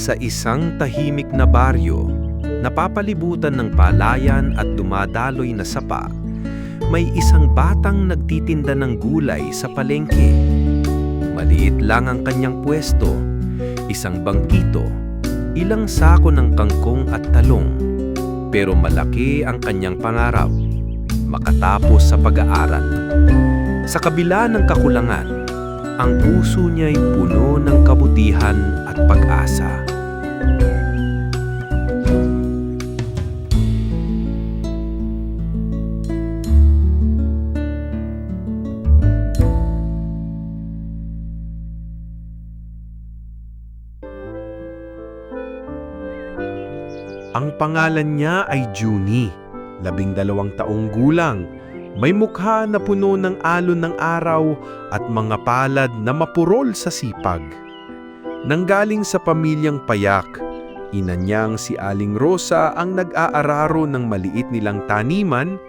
Sa isang tahimik na baryo, napapalibutan ng palayan at dumadaloy na sapa, may isang batang nagtitinda ng gulay sa palengke. Maliit lang ang kanyang pwesto, isang bangkito, ilang sako ng kangkong at talong. Pero malaki ang kanyang pangarap, makatapos sa pag-aaral. Sa kabila ng kakulangan, ang puso niya'y puno ng kabutihan at pag-asa. Pangalan niya ay Junie, labing dalawang taong gulang. May mukha na puno ng alon ng araw at mga palad na mapurol sa sipag. Nanggaling sa pamilyang payak, ina niyang si Aling Rosa ang nag-aararo ng maliit nilang taniman.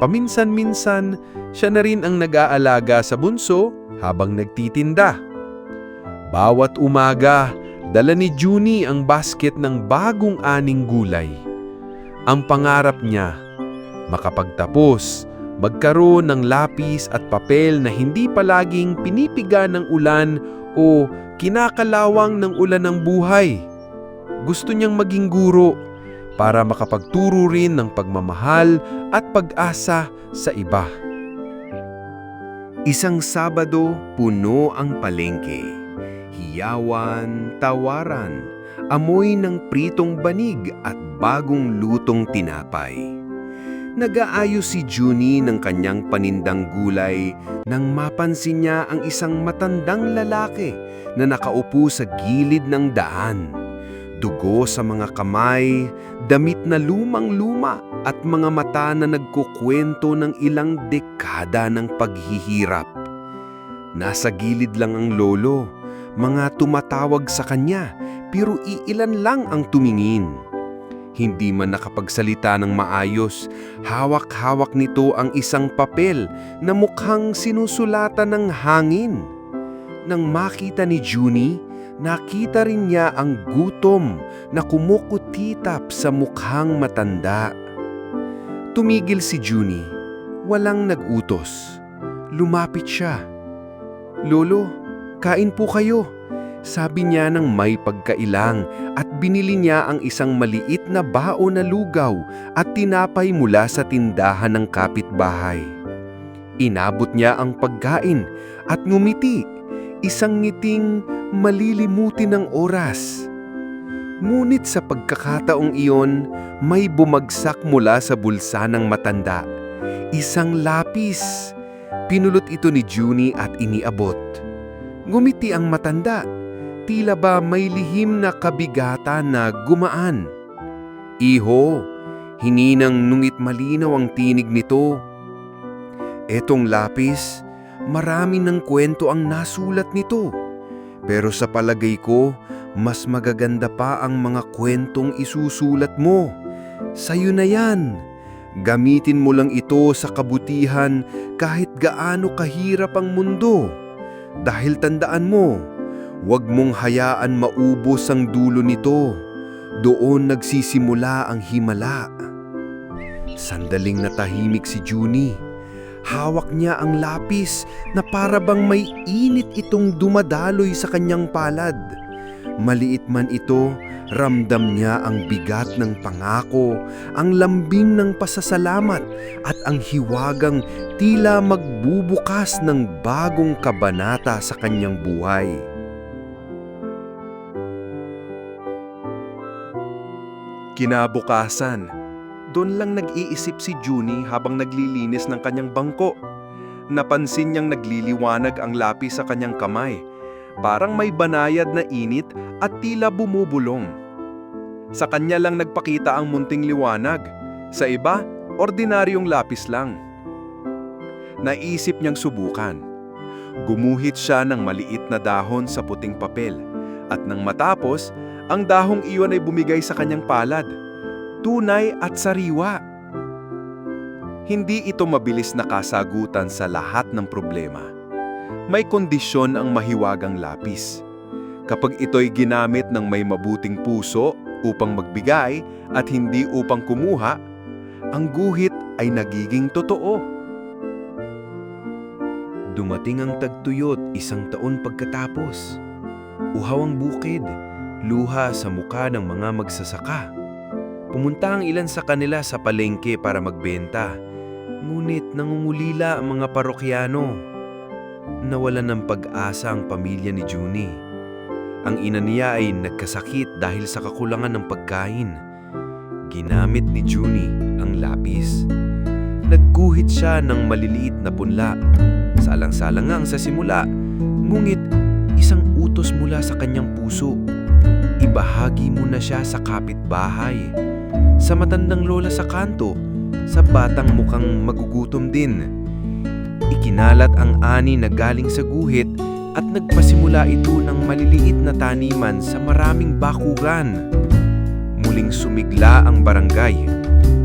Paminsan-minsan, siya na rin ang nag-aalaga sa bunso habang nagtitinda. Bawat umaga, dala ni Junie ang basket ng bagong aning gulay. Ang pangarap niya, makapagtapos, magkaroon ng lapis at papel na hindi palaging pinipiga ng ulan o kinakalawang ng ulan ng buhay. Gusto niyang maging guro para makapagturo rin ng pagmamahal at pag-asa sa iba. Isang Sabado, puno ang palengke. Hiyawan, tawaran, amoy ng pritong banig at bagong lutong tinapay. Nag-aayos si Junie ng kanyang panindang gulay nang mapansin niya ang isang matandang lalaki na nakaupo sa gilid ng daan. Dugo sa mga kamay, damit na lumang-luma at mga mata na nagkukwento ng ilang dekada ng paghihirap. Nasa gilid lang ang lolo, mga tumatawag sa kanya pero iilan lang ang tumingin. Hindi man nakapagsalita ng maayos, hawak-hawak nito ang isang papel na mukhang sinusulatan ng hangin. Nang makita ni Junie, nakita rin niya ang gutom na kumukutitap sa mukhang matanda. Tumigil si Junie. Walang nag-utos. Lumapit siya. Lolo, kain po kayo. Sabi niya ng may pagkailang at binili niya ang isang maliit na bao na lugaw at tinapay mula sa tindahan ng kapitbahay. Inabot niya ang pagkain at ngumiti, isang ngiting malilimutin ng oras. Ngunit sa pagkakataong iyon, may bumagsak mula sa bulsa ng matanda. Isang lapis. Pinulot ito ni Junie at iniabot. Ngumiti ang matanda tila ba may lihim na kabigatan na gumaan. Iho, hininang nungit malinaw ang tinig nito. Etong lapis, marami ng kwento ang nasulat nito. Pero sa palagay ko, mas magaganda pa ang mga kwentong isusulat mo. Sa'yo na yan. Gamitin mo lang ito sa kabutihan kahit gaano kahirap ang mundo. Dahil tandaan mo, Huwag mong hayaan maubos ang dulo nito. Doon nagsisimula ang himala. Sandaling natahimik si Junie. Hawak niya ang lapis na para bang may init itong dumadaloy sa kanyang palad. Maliit man ito, ramdam niya ang bigat ng pangako, ang lambing ng pasasalamat at ang hiwagang tila magbubukas ng bagong kabanata sa kanyang buhay. Kinabukasan, doon lang nag-iisip si Junie habang naglilinis ng kanyang bangko. Napansin niyang nagliliwanag ang lapis sa kanyang kamay. Parang may banayad na init at tila bumubulong. Sa kanya lang nagpakita ang munting liwanag. Sa iba, ordinaryong lapis lang. Naisip niyang subukan. Gumuhit siya ng maliit na dahon sa puting papel at nang matapos, ang dahong iyon ay bumigay sa kanyang palad. Tunay at sariwa. Hindi ito mabilis na kasagutan sa lahat ng problema. May kondisyon ang mahiwagang lapis. Kapag ito'y ginamit ng may mabuting puso upang magbigay at hindi upang kumuha, ang guhit ay nagiging totoo. Dumating ang tagtuyot isang taon pagkatapos. Uhaw ang bukid, luha sa muka ng mga magsasaka. Pumunta ang ilan sa kanila sa palengke para magbenta. Ngunit nangungulila ang mga parokyano. Nawalan ng pag-asa ang pamilya ni Junie. Ang ina niya ay nagkasakit dahil sa kakulangan ng pagkain. Ginamit ni Junie ang lapis. Nagguhit siya ng maliliit na punla. Salang-salang ang sa simula, ngunit isang utos mula sa kanyang puso. Ibahagi mo na siya sa kapitbahay, sa matandang lola sa kanto, sa batang mukhang magugutom din. Ikinalat ang ani na galing sa guhit at nagpasimula ito ng maliliit na taniman sa maraming bakuran. Muling sumigla ang barangay,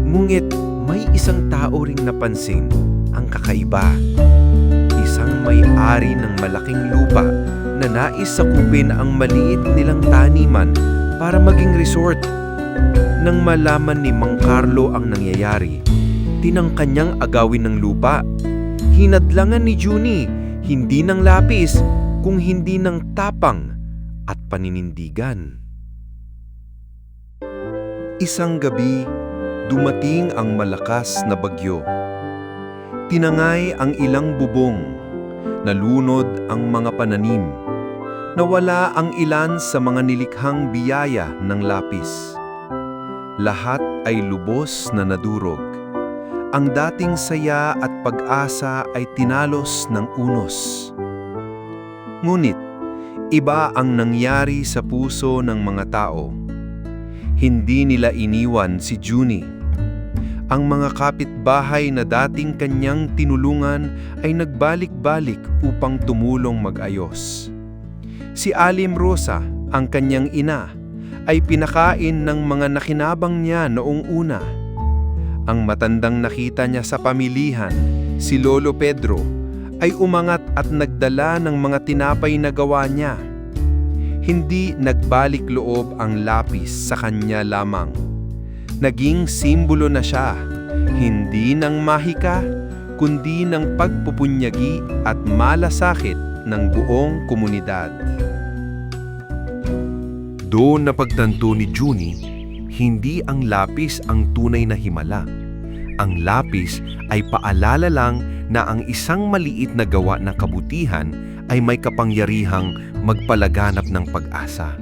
ngunit may isang tao ring napansin ang kakaiba. Isang may-ari ng malaking lupa na nais sakupin ang maliit nilang taniman para maging resort. Nang malaman ni Mang Carlo ang nangyayari, tinangka niyang agawin ng lupa. Hinadlangan ni Junie, hindi ng lapis, kung hindi ng tapang at paninindigan. Isang gabi, dumating ang malakas na bagyo. Tinangay ang ilang bubong, nalunod ang mga pananim, nawala ang ilan sa mga nilikhang biyaya ng lapis. Lahat ay lubos na nadurog. Ang dating saya at pag-asa ay tinalos ng unos. Ngunit, iba ang nangyari sa puso ng mga tao. Hindi nila iniwan si Junie. Ang mga kapitbahay na dating kanyang tinulungan ay nagbalik-balik upang tumulong mag-ayos. Si Alim Rosa, ang kanyang ina, ay pinakain ng mga nakinabang niya noong una. Ang matandang nakita niya sa pamilihan, si Lolo Pedro, ay umangat at nagdala ng mga tinapay na gawa niya. Hindi nagbalik loob ang lapis sa kanya lamang. Naging simbolo na siya, hindi ng mahika, kundi ng pagpupunyagi at malasakit ng buong komunidad. Doon napagtanto ni Junie, hindi ang lapis ang tunay na himala. Ang lapis ay paalala lang na ang isang maliit na gawa ng kabutihan ay may kapangyarihang magpalaganap ng pag-asa.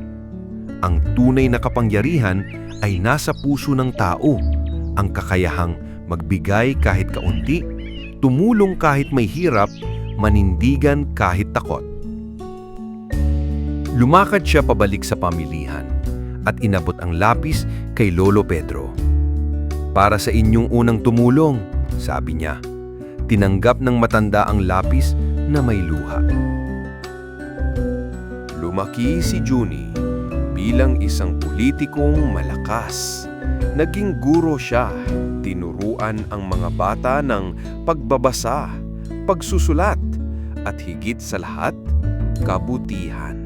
Ang tunay na kapangyarihan ay nasa puso ng tao, ang kakayahang magbigay kahit kaunti, tumulong kahit may hirap, manindigan kahit takot. Lumakad siya pabalik sa pamilihan at inabot ang lapis kay Lolo Pedro. Para sa inyong unang tumulong, sabi niya. Tinanggap ng matanda ang lapis na may luha. Lumaki si Junie bilang isang politikong malakas. Naging guro siya, tinuruan ang mga bata ng pagbabasa, pagsusulat, at higit sa lahat, kabutihan.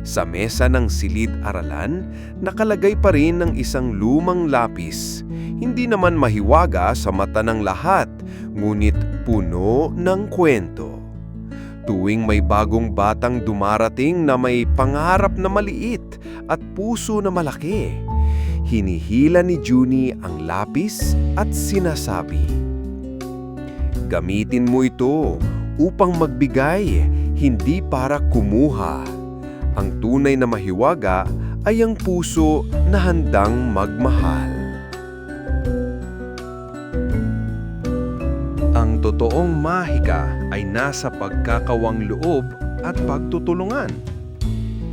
Sa mesa ng silid-aralan, nakalagay pa rin ng isang lumang lapis. Hindi naman mahiwaga sa mata ng lahat, ngunit puno ng kwento. Tuwing may bagong batang dumarating na may pangarap na maliit at puso na malaki, hinihila ni Junie ang lapis at sinasabi, Gamitin mo ito upang magbigay, hindi para kumuha. Ang tunay na mahiwaga ay ang puso na handang magmahal. Ang totoong mahika ay nasa pagkakawang loob at pagtutulungan.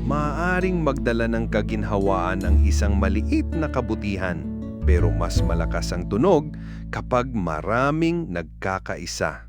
Maaaring magdala ng kaginhawaan ang isang maliit na kabutihan, pero mas malakas ang tunog kapag maraming nagkakaisa.